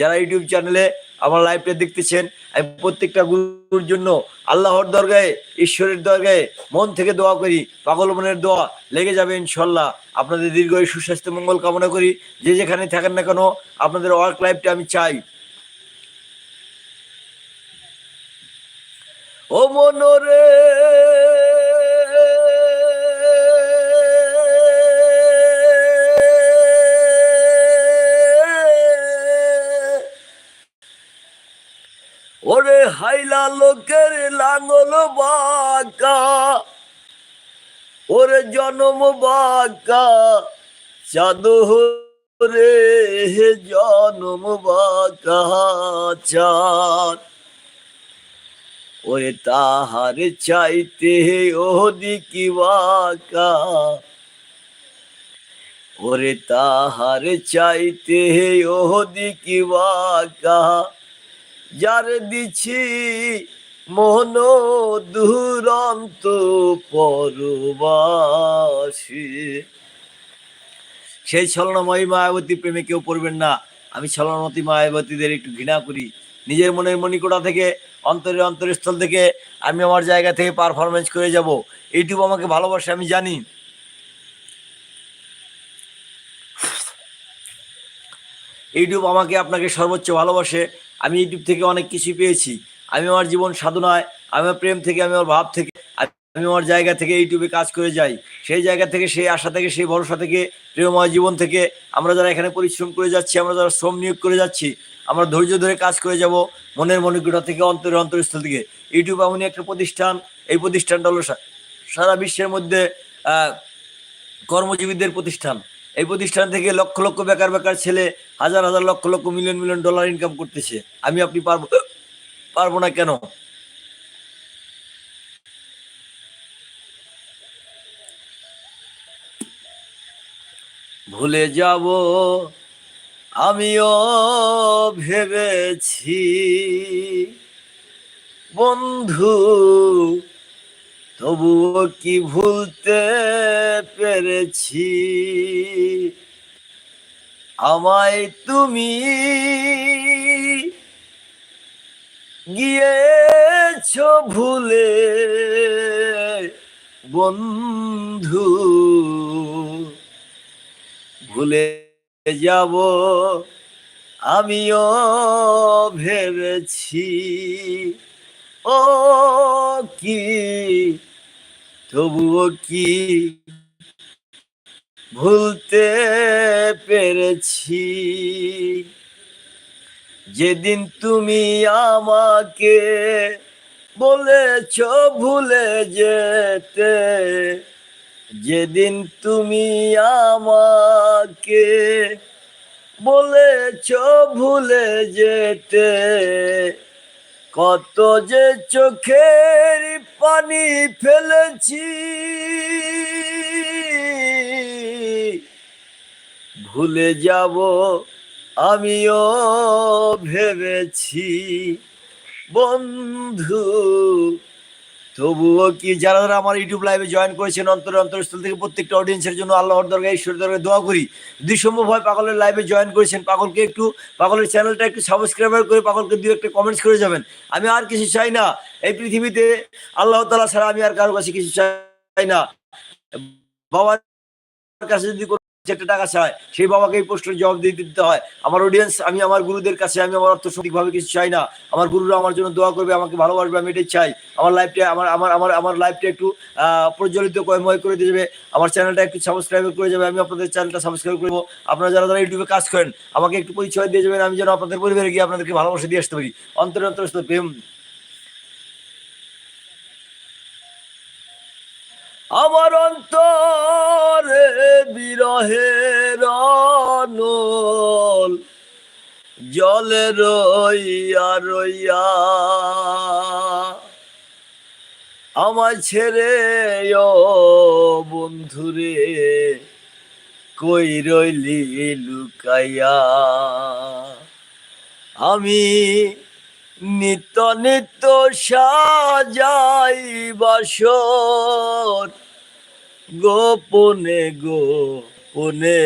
যারা ইউটিউব চ্যানেলে আমার লাইভটা দেখতেছেন, আমি প্রত্যেকটা গুরুর জন্য আল্লাহর দরগায়, ঈশ্বরের দরগায় মন থেকে দোয়া করি, পাগল মনের দোয়া লেগে যাবে ইনশাল্লাহ। আপনাদের দীর্ঘ সুস্বাস্থ্য, মঙ্গল কামনা করি। যে যেখানে থাকেন না কেন, আপনাদের ওয়ার্ক লাইফটা আমি চাই। ও মনরে ওরে হাইলা লোকের লাঙ্গল বাঁকা। ওরে জনম বাঁকা চাদরে জনম বাঁকা, চাঁদ। ওরে তাহার চাইতে ওদিকি বাঁকা। ওরে তাহার চাইতে ওদিকি বাঁকা। যার দিছি মোহন দুরন্ত পরবাসী। সেই ছলনাময়ী মায়াবতী প্রেমে কেউ পড়বেন না। আমি ছলনামতী মায়াবতীদের একটু ঘৃণা করি। নিজের মনের মণিকোটা থেকে, অন্তরের অন্তরস্থল থেকে আমি আমার জায়গা থেকে পারফরমেন্স করে যাব। ইউটিউব আমাকে ভালোবাসে, আমি জানি। ইউটিউব আমাকে আপনাকে সর্বোচ্চ ভালোবাসে। আমি ইউটিউব থেকে অনেক কিছু পেয়েছি। আমি আমার জীবন সাধনায়, আমি আমার প্রেম থেকে, আমি আমার ভাব থেকে, আমি আমার জায়গা থেকে ইউটিউবে কাজ করে যাই। সেই জায়গা থেকে, সেই আশা থেকে, সেই ভরসা থেকে, প্রেমময় জীবন থেকে আমরা যারা এখানে পরিশ্রম করে যাচ্ছি, আমরা যারা শ্রম নিয়োগ করে যাচ্ছি, আমরা ধৈর্য ধরে কাজ করে যাব মনের মনিকুটা থেকে, অন্তরের অন্তরস্থল থেকে। ইউটিউব এমনই একটা প্রতিষ্ঠান, এই প্রতিষ্ঠানটা হলো সারা বিশ্বের মধ্যে কর্মজীবীদের প্রতিষ্ঠান। এই প্রতিষ্ঠান থেকে লক্ষ লক্ষ বেকার বেকার ছেলে, হাজার হাজার lakh lakh million million dollar income করতেছে। আমি আপনি পারব পারব না কেন? ভুলে যাব, আমিও ভেবেছি, বন্ধু তবুও কি ভুলতে পেরেছি? আমায় তুমি গিয়েছ ভুলে, বন্ধু। ভুলে যাব আমিও ভেবেছি। ও কি তবুও কি ভুলতে পেরেছি? যেদিন তুমি আমাকে বলেছ ভুলে যেতে, যেদিন তুমি আমাকে বলেছ ভুলে যেতে কত যে চোখের পানি ফেলেছি। ভুলে যাব আমিও ভেবেছি বন্ধু তবুও কি যারা যারা আমার ইউটিউব লাইভে জয়েন করেছেন, অন্তর অন্তরস্থল থেকে প্রত্যেকটা অডিয়েন্সের জন্য আল্লাহর দরগাহ ঈশ্বর দরগাহ দোয়া করি। যদি সম্ভব হয় পাগলের লাইভে জয়েন করেছেন, পাগলকে একটু, পাগলের চ্যানেলটা একটু সাবস্ক্রাইবার করে পাগলকে দু একটা কমেন্টস করে যাবেন। আমি আর কিছু চাই না। এই পৃথিবীতে আল্লাহ তালা ছাড়া আমি আর কারোর কাছে কিছু চাই না। বাবার কাছে যদি একটা টাকা চায়, সেই বাবাকে এই প্রশ্নের জবাব দিয়ে দিতে হয়। আমার অডিয়েন্স আমি আমার গুরুদের কাছে, আমি আমার অর্থ সঠিকভাবে কিছু চাই না। আমার গুরুরা আমার জন্য দোয়া করবে, আমাকে ভালোবাসবে, আমি এটাই চাই। আমার লাইফটা আমার আমার আমার আমার লাইফটা একটু প্রজ্বলিত কয়ময় করে দিয়ে যাবে। আমার চ্যানেলটা একটু সাবস্ক্রাইব করে যাবে, আমি আপনাদের চ্যানেলটা সাবস্ক্রাইব করব আপনারা যারা যারা ইউটিউবে কাজ করেন, আমাকে একটু পরিচয় দিয়ে যাবেন, আমি যেন আপনাদের পরিবারে গিয়ে আপনাদেরকে ভালোবাসা দিয়ে আসতে পারি। অন্তরে অন্তরস্থ প্রেম। আমার অন্তরে বিরহের অনল জলে রইয়া রইয়া। আমার ছেড়ে বন্ধুরে কই রইলি লুকাইয়া? আমি নিত্য নিত্য সাজাই বাসর, গোপনে গোপনে